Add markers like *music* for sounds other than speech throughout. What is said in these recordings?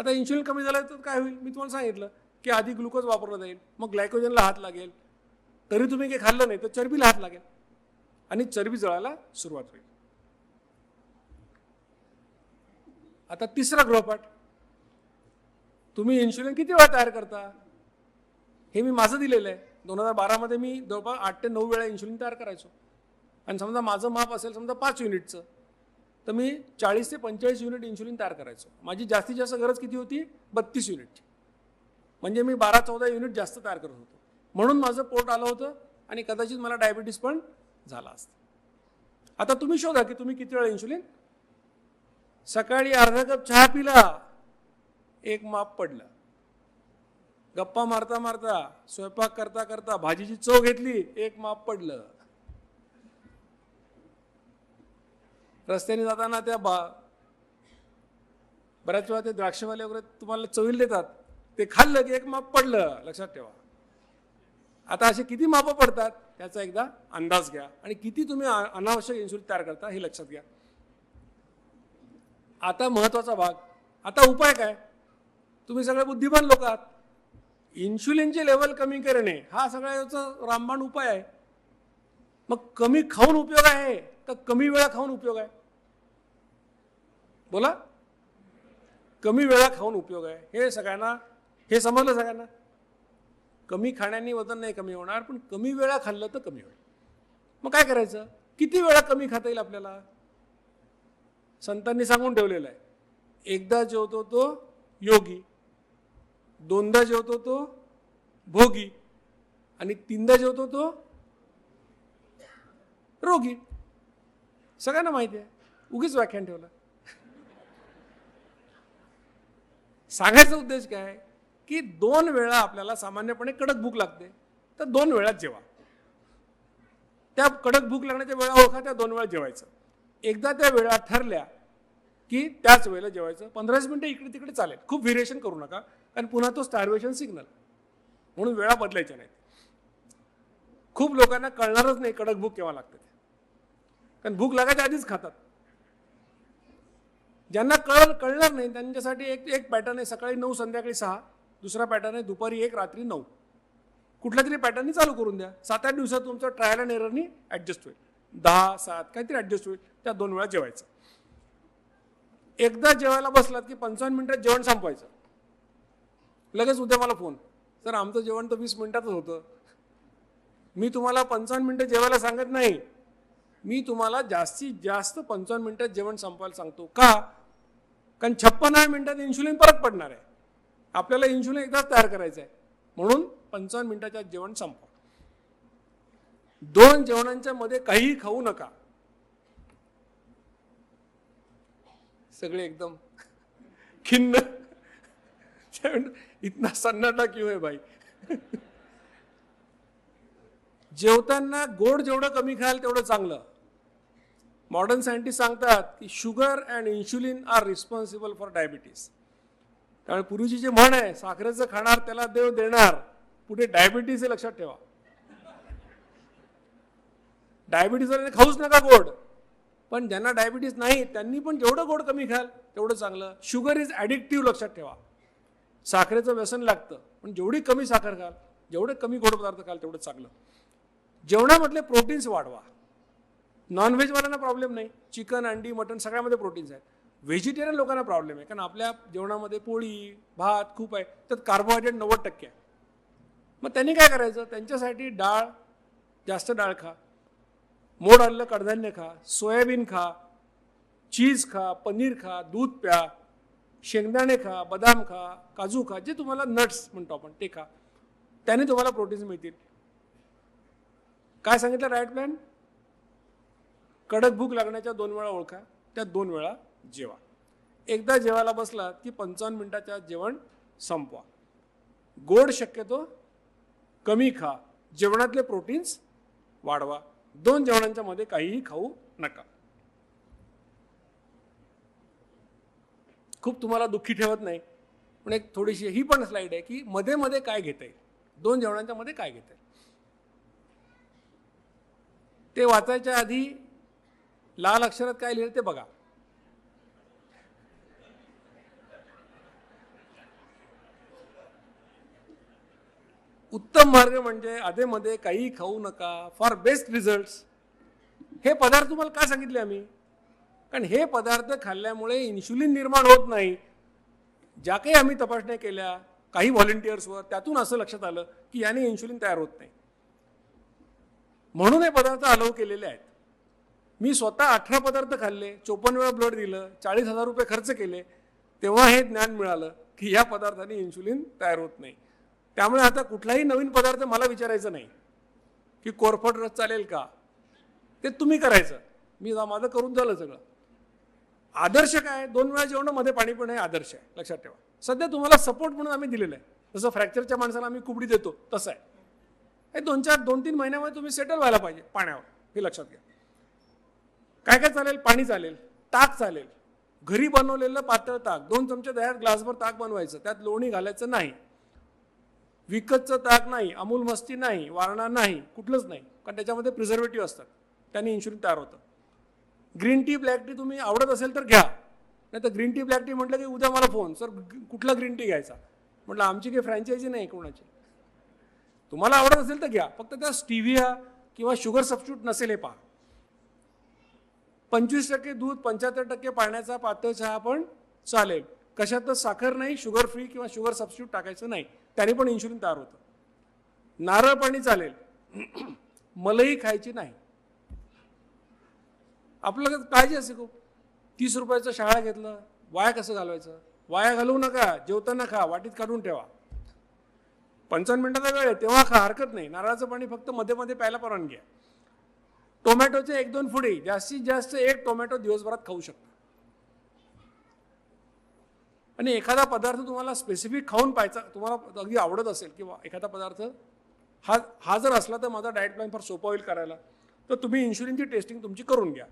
आता इन्शुलिन कमी झालं तर काय होईल? मी तुम्हाला सांगितलं की आधी ग्लुकोज वापरला जाईल मग ग्लायकोजनला हात लागेल. तरी तुम्ही काही खाल्लं नाही तर चरबीला हात लागेल. आणि चरबी जळायला सुरुवात होईल. आता तिसरा गृहपाठ. तुम्ही इन्शुलिन किती वेळा तयार करता? हे मी माझं दिलेलं आहे. दोन हजार बारामध्ये मी जवळपास आठ ते नऊ वेळा इन्शुलिन तयार करायचो. आणि समजा माझं माप असेल समजा पाच युनिटचं तर मी चाळीस ते पंचेचाळीस युनिट इन्शुलिन तयार करायचो. माझी जास्तीत जास्त गरज किती होती? बत्तीस युनिटची. म्हणजे मी बारा चौदा युनिट जास्त तयार करत होतो. म्हणून माझं पोट आलं होतं आणि कदाचित मला डायबिटीस पण झाला असतं. आता तुम्ही शोधा की तुम्ही किती वेळा इन्शुलिन सकाळी अर्धा कप चहा पिला एक माप पडलं. गप्पा मारता मारता स्वयंपाक करता करता भाजीची चव घेतली एक माप पडलं. रस्त्याने जाताना त्या बा बऱ्याच वेळा ते द्राक्षवाले वगैरे तुम्हाला चवील देतात. ते खाल्लं की एक माप पडलं. लक्षात ठेवा. आता असे किती मापं पडतात? त्याचा एकदा अंदाज घ्या. आणि किती तुम्ही अनावश्यक इन्सुलिन तयार करता हे लक्षात घ्या. आता महत्त्वाचा भाग. आता उपाय काय? तुम्ही सगळे बुद्धिमान लोक आहात. इन्शुलिनचे लेवल कमी करणे हा सगळ्याचा रामबाण उपाय आहे. मग कमी खाऊन उपयोग आहे का कमी वेळा खाऊन उपयोग आहे? बोला. कमी वेळा खाऊन उपयोग आहे. हे सगळ्यांना हे समजलं सगळ्यांना? कमी खाण्याने वजन नाही कमी होणार पण कमी वेळा खाल्लं तर कमी होईल. मग काय करायचं? किती वेळा कमी खाता येईल आपल्याला? संतांनी सांगून ठेवलेलं आहे. एकदा जेवतो तो योगी दोनदा जेवतो तो भोगी आणि तीनदा जेवतो तो रोगी. सगळ्यांना माहिती आहे. उगीच व्याख्यान ठेवलं. सांगायचा उद्देश काय की दोन वेळा आपल्याला सामान्यपणे कडक भूक लागते तर दोन वेळात जेवा. त्या कडक भूक लागण्याच्या वेळा ओळखा त्या दोन वेळा जेवायचं. एकदा त्या वेळा ठरल्या की त्याच वेळेला जेवायचं. पंधराच मिनटं इकडे तिकडे चालेल. खूप व्हेरिएशन करू नका कारण पुन्हा तो स्टार्वेशन सिग्नल म्हणून वेळा बदलायच्या नाहीत. खूप लोकांना कळणारच नाही कडक भूक केव्हा लागते कारण भूक लागायच्या आधीच खातात. ज्यांना कळ कळणार नाही त्यांच्यासाठी एक एक पॅटर्न आहे सकाळी नऊ संध्याकाळी सहा. दुसरा पॅटर्न आहे दुपारी एक रात्री नऊ. कुठल्या तरी पॅटर्ननी चालू करून द्या. सात आठ दिवसात तुमचं ट्रायल अँड एररनी ॲडजस्ट होईल. दहा सात काहीतरी ॲडजस्ट होईल. त्या दोन वेळा जेवायचं. एकदा जेवायला बसलात की पंचावन्न मिनिटात जेवण संपवायचं. लगेच उद्या मला फोन सर आमचं जेवण तर वीस मिनिटातच होतं. मी तुम्हाला पंचावन्न मिनटं जेवायला सांगत नाही. मी तुम्हाला जास्तीत जास्त पंचावन्न मिनटात जेवण संपवायला सांगतो. का? कारण छप्पन्न मिनिटात इन्शुलिन परत पडणार आहे. आपल्याला इन्शुलिन एकदाच तयार करायचं आहे म्हणून पंचावन्न मिनिटाच्या जेवण संपवा. दोन जेवणांच्या मध्ये काहीही खाऊ नका. सगळे एकदम खिन्न. इतना सन्नाटा क्यों है भाई? जेवताना गोड जेवढं कमी खाल तेवढं चांगलं. मॉडर्न सायंटिस्ट सांगतात की sugar and insulin are responsible for diabetes त्यामुळे पूर्वीची जे म्हण आहे साखरेचं खाणार त्याला देव देणार पुढे डायबिटीस हे लक्षात ठेवा. डायबिटीस खाऊच नका गोड. पण ज्यांना डायबिटीस नाही त्यांनी पण जेवढं गोड कमी खाल तेवढं चांगलं. शुगर इज ॲडिक्टिव्ह लक्षात ठेवा. साखरेचं व्यसन लागतं पण जेवढी कमी साखर खाल जेवढे कमी गोड पदार्थ खाल तेवढं चांगलं. जेवणामधले प्रोटीन्स वाढवा. नॉनव्हेजवाल्यांना प्रॉब्लेम नाही. चिकन अंडी मटन सगळ्यामध्ये प्रोटीन्स आहेत. व्हेजिटेरियन लोकांना प्रॉब्लेम आहे. कारण आपल्या जेवणामध्ये पोळी भात खूप आहे. तर कार्बोहायड्रेट नव्वद टक्के आहे. मग त्यांनी काय करायचं? त्यांच्यासाठी डाळ जास्त डाळ खा. मोड आलेलं कडधान्य खा. सोयाबीन खा. चीज खा. पनीर खा. दूध प्या. शेंगदाणे खा. बदाम खा. काजू खा. जे तुम्हाला नट्स म्हणतो आपण ते खा. त्याने तुम्हाला प्रोटीन्स मिळतील. काय सांगितलं? राईट प्लॅन कडक भूक लागण्याच्या दोन वेळा ओळखा त्या दोन वेळा जेवा. एकदा जेवायला बसला की पंचावन्न मिनिटाच्या जेवण संपवा. गोड शक्यतो कमी खा. जेवणातले प्रोटीन्स वाढवा. दोन जेवणांच्या मध्ये काहीही खाऊ नका. खूप तुम्हाला दुःखी ठेवत नाही पण एक थोडीशी ही पण स्लाईड आहे की मध्ये मध्ये काय घेता? येईल दोन जेवणांच्या मध्ये काय घेता? येईल ते वाचायच्या आधी लाल अक्षरात काय लिहिलं ते बघा. उत्तम मार्ग म्हणजे अधेमध्ये काही खाऊ नका फॉर बेस्ट रिझल्ट हे पदार्थ तुम्हाला का सांगितले आम्ही? कारण हे पदार्थ खाल्ल्यामुळे इन्शुलिन निर्माण होत नाही. ज्या काही आम्ही तपासण्या केल्या काही व्हॉलेंटियर्सवर त्यातून असं लक्षात आलं की याने इन्शुलिन तयार होत नाही. म्हणून हे पदार्थ अलाव केलेले आहेत. मी स्वतः अठरा पदार्थ खाल्ले चोपन्न वेळा ब्लड दिलं चाळीस हजार रुपये खर्च केले तेव्हा हे ज्ञान मिळालं की या पदार्थाने इन्शुलिन तयार होत नाही. त्यामुळे आता कुठलाही नवीन पदार्थ मला विचारायचं नाही की कोरफड रस चालेल का? ते तुम्ही करायचं. मी जा- माझं करून झालं सगळं. आदर्श काय दोन वेळा जेवणमध्ये पाणी पण हे आदर्श आहे. लक्षात ठेवा. सध्या तुम्हाला सपोर्ट म्हणून आम्ही दिलेलं आहे. जसं फ्रॅक्चरच्या माणसाला आम्ही कुबडी देतो तसं आहे. हे दोन चार दोन तीन महिन्यामध्ये तुम्ही सेटल व्हायला पाहिजे पाण्यावर हे लक्षात घ्या. काय काय चालेल? पाणी चालेल ताक चालेल. घरी बनवलेलं पातळ ताक दोन चमचे दह्यात ग्लासभर ताक बनवायचं त्यात लोणी घालायचं नाही. विकतचं ताक नाही अमूल मस्ती नाही वारणा नाही कुठलंच नाही. कारण त्याच्यामध्ये प्रिझर्वेटिव्ह असतात. त्यांनी इन्शुलिन तयार होतं. ग्रीन टी ब्लॅक टी तुम्ही आवडत असेल तर घ्या. नाही तर ग्रीन टी ब्लॅक टी म्हटलं की उद्या मला फोन सर कुठला ग्रीन टी घ्यायचा? म्हटलं आमची काही फ्रँचायझी नाही कोणाची. तुम्हाला आवडत असेल तर घ्या. फक्त त्या स्टिव्हिया किंवा शुगर सबस्टिट्यूट नसेल हे पहा. पंचवीस टक्के दूध पंच्याहत्तर टक्के पाण्याचा पातळ चहा पण चालेल. कशातच साखर नाही शुगर फ्री किंवा शुगर सबस्टिट्यूट टाकायचं नाही. त्याने पण इन्शुलिन तयार होतं. नारळ पाणी चालेल. *clears throat* मलई खायची नाही. आपलं काळजी असते खूप. तीस रुपयाचं शाळा घेतलं वाया कसं घालवायचं? वाया घालवू नका जेवताना खा वाटीत काढून ठेवा. पंचावन्न मिनिटाचा वेळ आहे तेव्हा खा हरकत नाही. नारळाचं पाणी फक्त मध्ये मध्ये प्यायला परवानगी आहे. टोमॅटोचे एक दोन फुडी जास्तीत जास्त एक टोमॅटो दिवसभरात खाऊ शकता. आणि एखादा पदार्थ तुम्हाला स्पेसिफिक खाऊन पाहायचा तुम्हाला अगदी आवडत असेल किंवा एखादा पदार्थ हा हा जर असला तर माझा डाएट प्लॅन फार सोपा होईल करायला. तर तुम्ही इन्शुलिनची टेस्टिंग तुमची करून घ्या.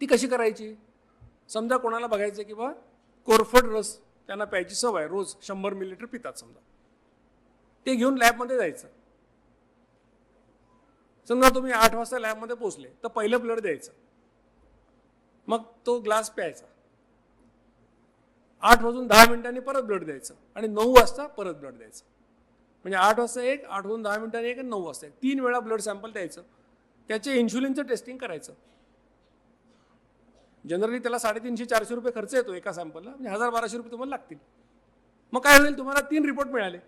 ती कशी करायची? समजा कोणाला बघायचं की बा कोरफड रस त्यांना प्यायची सवय रोज शंभर मिलीलिटर पितात समजा. ते घेऊन लॅबमध्ये जायचं. समजा तुम्ही आठ वाजता लॅबमध्ये पोहोचले तर पहिलं ब्लड द्यायचं. मग तो ग्लास प्यायचा. आठ वाजून दहा मिनिटांनी परत ब्लड द्यायचं आणि नऊ वाजता परत ब्लड द्यायचं. म्हणजे आठ वाजता एक आठ वाजून दहा मिनिटांनी एक आणि नऊ वाजता एक. तीन वेळा ब्लड सॅम्पल द्यायचं. त्याचे इन्शुलिनचं टेस्टिंग करायचं. जनरली त्याला साडेतीनशे चारशे रुपये खर्च येतो एका सॅम्पलला. म्हणजे हजार बाराशे रुपये तुम्हाला लागतील. मग काय होईल? तुम्हाला तीन रिपोर्ट मिळाले.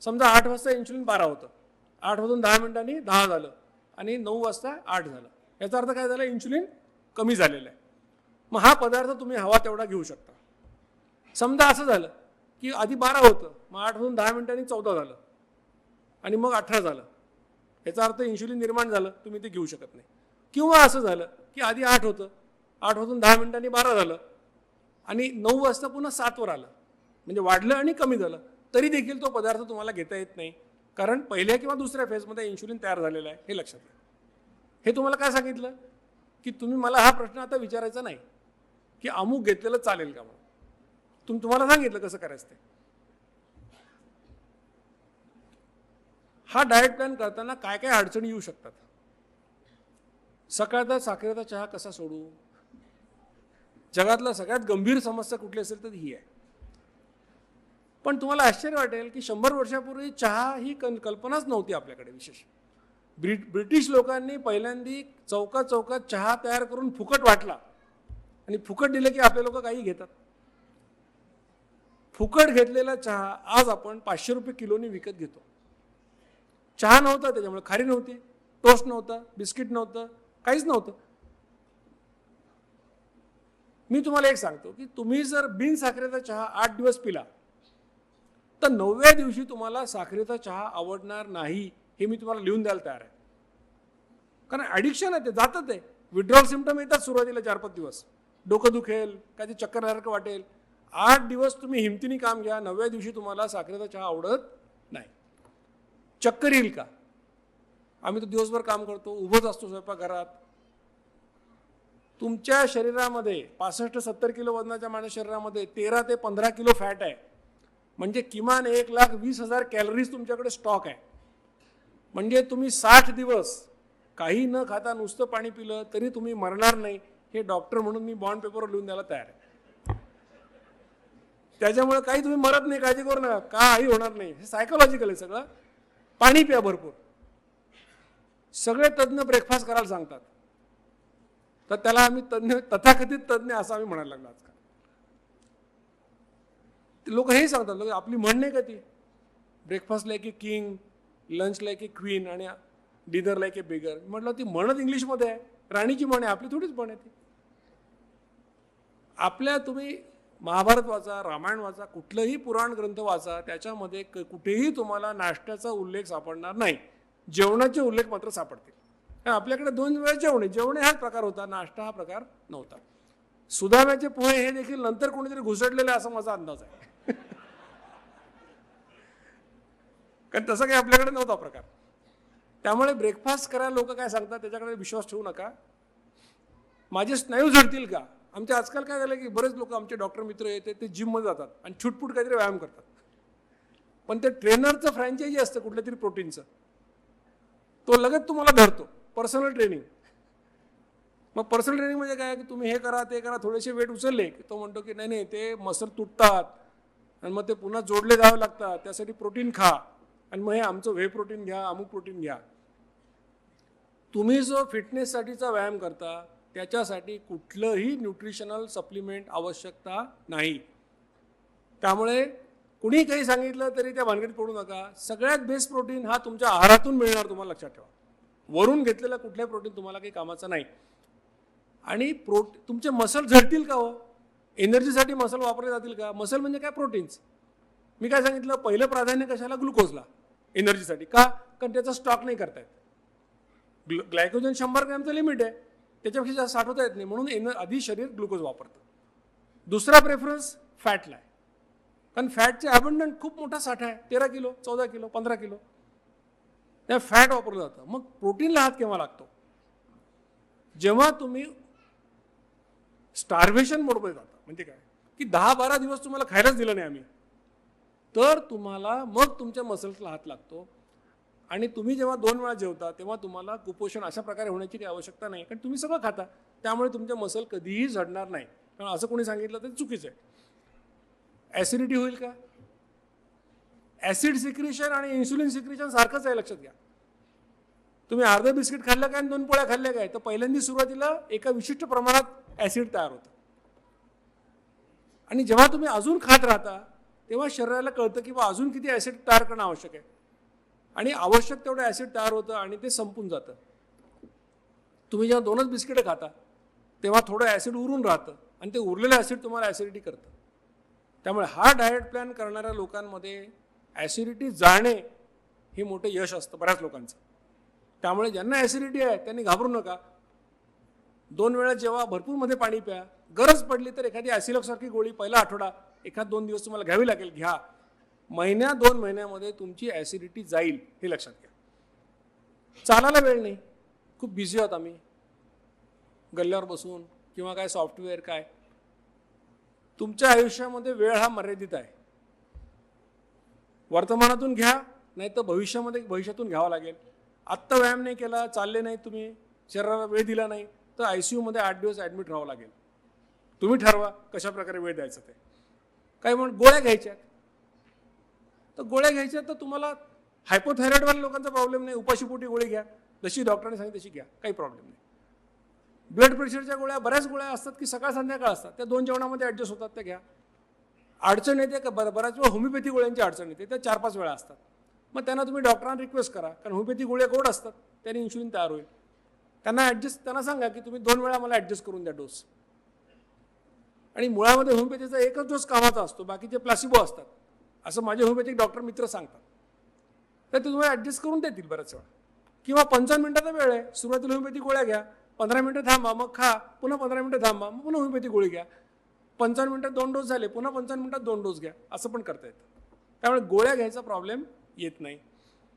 समजा आठ वाजता इन्शुलिन बारा होतं. आठ वाजून दहा मिनिटांनी दहा झालं आणि नऊ वाजता आठ झालं. याचा अर्थ काय झाला? इन्शुलिन कमी झालेलं आहे. मग हा पदार्थ तुम्ही हवा तेवढा घेऊ शकता. समजा असं झालं की आधी बारा होतं मग आठ वाजून दहा मिनिटांनी चौदा झालं आणि मग अठरा झालं. याचा अर्थ इन्शुलिन निर्माण झालं तुम्ही ते घेऊ शकत नाही. किंवा असं झालं की आधी आठ होतं आठ वाजून दहा मिनिटांनी बारा झालं आणि नऊ वाजता पुन्हा सातवर आलं. म्हणजे वाढलं आणि कमी झालं. तरी देखील तो पदार्थ तुम्हाला घेता येत नाही. कारण पहिल्या किंवा दुसऱ्या फेजमध्ये इन्शुलिन तयार झालेलं आहे हे लक्षात घ्या. हे तुम्हाला काय सांगितलं? की तुम्ही मला हा प्रश्न आता विचारायचा नाही की अमुक घेतलेलं चालेल का म्हणून? तुम तुम्हाला सांगितलं कसं करायचं ते. हा डाएट प्लॅन करताना काय काय अडचणी येऊ शकतात? सकाळचा साखरेचा चहा कसा सोडू? जगातला सगळ्यात गंभीर समस्या कुठली असेल तर ही आहे. पण तुम्हाला आश्चर्य वाटेल की शंभर वर्षापूर्वी चहा ही कन कल्पनाच नव्हती आपल्याकडे विशेष. ब्रिट ब्रिटिश लोकांनी पहिल्यांदी चौकात चौकात चहा तयार करून फुकट वाटला. आणि फुकट दिलं की आपले लोक काही घेतात. फुकट घेतलेला चहा आज आपण पाचशे रुपये किलोनी विकत घेतो. चहा नव्हता त्याच्यामुळे खारी नव्हती टोस्ट नव्हता बिस्किट नव्हतं काहीच नव्हतं. मी तुम्हाला एक सांगतो की तुम्ही जर बिन साखरेचा चहा आठ दिवस पिला तर नवव्या दिवशी तुम्हाला साखरेचा चहा आवडणार नाही हे मी तुम्हाला लिहून द्यायला तयार आहे. कारण ॲडिक्शन आहे ते जातं आहे. विड्रॉल सिमटम येतात सुरुवातीला चार पाच दिवस. डोकं दुखेल काय ते वाटेल. आठ दिवस तुम्ही हिमतीने काम घ्या नवव्या दिवशी तुम्हाला साखरेचा चहा आवडत नाही. चक्कर येईल का? आम्ही तर दिवसभर काम करतो उभंच असतो स्वयंपाकघरात. तुमच्या शरीरामध्ये पासष्ट सत्तर किलो वजनाच्या माझ्या शरीरामध्ये तेरा ते पंधरा किलो फॅट आहे. म्हणजे किमान एक लाख वीस हजार कॅलरीज तुमच्याकडे स्टॉक आहे. म्हणजे तुम्ही साठ दिवस काही न खाता नुसतं पाणी पिलं तरी तुम्ही मरणार नाही हे डॉक्टर म्हणून मी बॉन्ड पेपर लिहून द्यायला तयार आहे. त्याच्यामुळे काही तुम्ही मरत नाही काळजी करू नका काही होणार नाही. हे सायकोलॉजिकल आहे सगळं. पाणी प्या भरपूर. सगळे तज्ज्ञ ब्रेकफास्ट करायला सांगतात. तर त्याला आम्ही तज्ज्ञ तथाकथित तज्ज्ञ असं आम्ही म्हणायला लागलो आजकाल. लोक हे सांगतात लोक आपली म्हण नाही का ती? Breakfast like a king lunch like a queen आणि डिनर लाईक ए बिगर म्हटलं ती म्हणत इंग्लिशमध्ये आहे. राणीची म्हण आहे आपली थोडीच म्हण आहे ती. आपल्या तुम्ही महाभारत वाचा रामायण वाचा कुठलंही पुराण ग्रंथ वाचा त्याच्यामध्ये क- कुठेही तुम्हाला नाश्त्याचा उल्लेख सापडणार नाही. जेवणाचे उल्लेख मात्र सापडतील. कारण आपल्याकडे दोन वेळा जेवणे जेवणे हाच प्रकार होता नाश्ता हा प्रकार नव्हता. सुदाम्याचे पोहे हे देखील नंतर कोणीतरी घुसडलेले असा माझा अंदाज आहे. *laughs* कारण तसं काही आपल्याकडे नव्हता प्रकार. त्यामुळे ब्रेकफास्ट करायला लोक काय सांगतात त्याच्याकडे विश्वास ठेवू नका. माझे स्नायू झडतील का? आमच्या आजकाल काय झालं की बरेच लोक आमचे डॉक्टर मित्र येते ते जिममध्ये जातात आणि छुटपूट काहीतरी व्यायाम करतात. पण ते ट्रेनरचं फ्रँचायझी असतं कुठल्या तरी प्रोटीनचं. तो लगेच तुम्हाला धरतो पर्सनल ट्रेनिंग मग पर्सनल ट्रेनिंग म्हणजे काय? की तुम्ही हे करा ते करा थोडेसे वेट उचलले की तो म्हणतो की नाही नाही ते मसल तुटतात. आणि मग ते पुन्हा जोडले जावे लागतात. त्यासाठी प्रोटीन खा. आणि मग हे आमचं व्हे प्रोटीन घ्या अमुक प्रोटीन घ्या. तुम्ही जो फिटनेससाठीचा व्यायाम करता त्याच्यासाठी कुठलंही न्यूट्रिशनल सप्लिमेंट आवश्यकता नाही. त्यामुळे कुणी काही सांगितलं तरी त्या भानगडीत पडू नका. सगळ्यात बेस्ट प्रोटीन हा तुमच्या आहारातून मिळणार तुम्हाला लक्षात ठेवा. वरून घेतलेला कुठलाही प्रोटीन तुम्हाला काही कामाचा नाही. आणि प्रोटी तुमचे मसल झडतील का हो? एनर्जीसाठी मसल वापरले जातील का? मसल म्हणजे काय? प्रोटीन्स. मी काय सांगितलं? पहिलं प्राधान्य कशाला? ग्लुकोजला. एनर्जीसाठी. का? कारण त्याचा स्टॉक नाही करतायत येत. ग्लायकोजन शंभर ग्रॅमचं लिमिट आहे. त्याच्यापेक्षा जास्त साठवता येत नाही. म्हणून एन आधी शरीर ग्लुकोज वापरतं. दुसरा प्रेफरन्स फॅटला आहे. कारण फॅटचे अबंडंट खूप मोठा साठा आहे. तेरा किलो चौदा किलो पंधरा किलो. त्या फॅट वापरलं जातं. मग प्रोटीनला हात केव्हा लागतो? जेव्हा तुम्ही स्टार्वेशन मोडमध्ये जाता. म्हणजे काय? की दहा बारा दिवस तुम्हाला खायलाच दिलं नाही आम्ही. तर तुम्हाला मग तुमच्या मसल्सला हात लागतो. आणि तुम्ही जेव्हा दोन वेळा जेवता तेव्हा तुम्हाला कुपोषण अशा प्रकारे होण्याची काही आवश्यकता नाही. कारण तुम्ही सगळं खाता. त्यामुळे तुमच्या मसल कधीही झडणार नाही. कारण असं कोणी सांगितलं तर चुकीचं आहे. ॲसिडिटी होईल का? ॲसिड सिक्रेशन आणि इन्सुलिन सिक्रिशन सारखंच आहे लक्षात घ्या. तुम्ही अर्धं बिस्किट खाल्लं काय आणि दोन पोळ्या खाल्ल्या काय? तर पहिल्यांदा सुरुवातीला एका विशिष्ट प्रमाणात ॲसिड तयार होतं. आणि जेव्हा तुम्ही अजून खात राहता तेव्हा शरीराला कळतं की बा अजून किती ॲसिड तयार करणं आवश्यक आहे. आणि आवश्यक तेवढं ॲसिड तयार होतं आणि ते संपून जातं. तुम्ही जेव्हा दोनच बिस्किटं खाता तेव्हा थोडं ॲसिड उरून राहतं आणि ते उरलेलं ॲसिड तुम्हाला ॲसिडिटी करतं. त्यामुळे हा डाएट प्लॅन करणाऱ्या लोकांमध्ये ॲसिडिटी जाणे हे मोठं यश असतं बऱ्याच लोकांचं. त्यामुळे ज्यांना ॲसिडिटी आहे त्यांनी घाबरू नका. दोन वेळा जेव्हा भरपूरमध्ये पाणी प्या गरज पडली तर एखादी ॲसिलॉकसारखी गोळी पहिला आठवडा एखाद दोन दिवस तुम्हाला घ्यावी लागेल घ्या. महिन्या दोन महिन्यामध्ये तुमची ॲसिडिटी जाईल हे लक्षात घ्या. चालायला वेळ नाही. खूप बिझी आहोत आम्ही. गल्ल्यावर बसून किंवा काय सॉफ्टवेअर काय. तुमच्या आयुष्यामध्ये वेळ हा मर्यादित आहे. वर्तमानातून घ्या नाही तर भविष्यामध्ये भविष्यातून घ्यावा लागेल. आत्ता व्यायाम नाही केला चालले नाही तुम्ही. शरीराला वेळ दिला नाही तर आय सी यूमध्ये आठ दिवस ॲडमिट राहावं लागेल. तुम्ही ठरवा कशा प्रकारे वेळ द्यायचा ते. काय म्हणून गोळ्या घ्यायच्या. तर गोळ्या घ्यायच्या तर तुम्हाला हायपोथायरॉइडवाल्या लोकांचा प्रॉब्लेम नाही. उपाशीपोटी गोळी घ्या. जशी डॉक्टरांनी सांगितली तशी घ्या. काही प्रॉब्लेम नाही. ब्लड प्रेशरच्या गोळ्या बऱ्याच गोळ्या असतात की सकाळ संध्याकाळ असतात. त्या दोन जेवणामध्ये ॲडजस्ट होतात त्या घ्या. अडचण येते का? बऱ्याच वेळा होमिओपॅथी गोळ्यांची अडचण येते. त्या चार पाच वेळा असतात. मग त्यांना तुम्ही डॉक्टरांना रिक्वेस्ट करा. कारण होमिओपॅथी गोळ्या गोड असतात. त्याने इन्शुलिन तयार होईल. त्यांना ॲडजस्ट त्यांना सांगा की तुम्ही दोन वेळा मला ॲडजस्ट करून द्या डोस आणि मुळामध्ये होमिओपॅथीचा एकच डोस कामाचा असतो बाकीचे प्लासिबो असतात. असं माझे होमिओपॅथिक डॉक्टर मित्र सांगतात. तर ते तुम्हाला ॲडजस्ट करून देतील बऱ्याच वेळा. किंवा पंचावन्न मिनिटाचा वेळ आहे सुरुवातीला होमिओपॅथी गोळ्या घ्या पंधरा मिनटं थांबा मग खा पुन्हा पंधरा मिनटं थांबा मग पुन्हा होमिओपॅथी गोळी घ्या. पंचावन्न मिनटात दोन डोस झाले पुन्हा पंचावन्न मिनटात दोन डोस घ्या असं पण करता येतं. त्यामुळे गोळ्या घ्यायचा प्रॉब्लेम येत नाही.